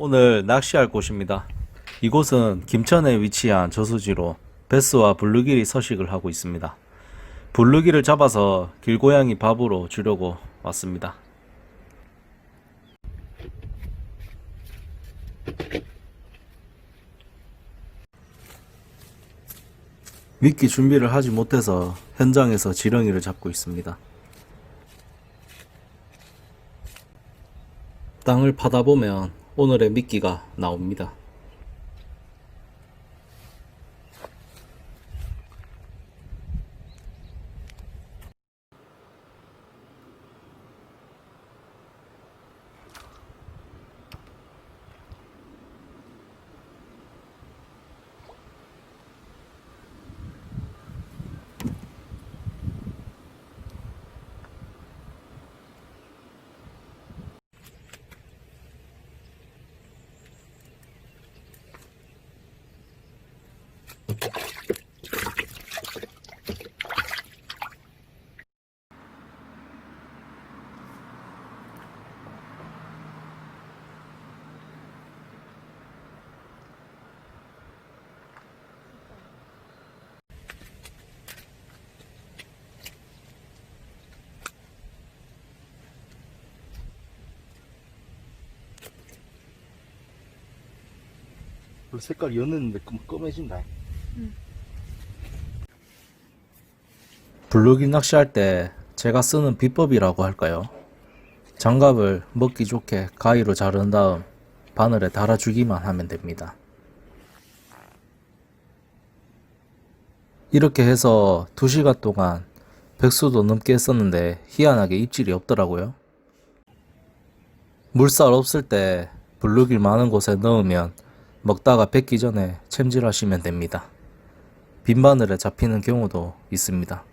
오늘 낚시할 곳입니다. 이곳은 김천에 위치한 저수지로 베스와 블루길이 서식을 하고 있습니다. 블루길을 잡아서 길고양이 밥으로 주려고 왔습니다. 미끼 준비를 하지 못해서 현장에서 지렁이를 잡고 있습니다. 땅을 파다 보면 오늘의 미끼가 나옵니다. 색깔 연했는데 검해진다. 블루길 낚시할 때 제가 쓰는 비법이라고 할까요? 장갑을 먹기 좋게 가위로 자른 다음 바늘에 달아주기만 하면 됩니다. 이렇게 해서 2시간 동안 백수도 넘게 했었는데 희한하게 입질이 없더라고요. 물살 없을 때 블루길 많은 곳에 넣으면 먹다가 뱉기 전에 챔질하시면 됩니다. 빈 바늘에 잡히는 경우도 있습니다.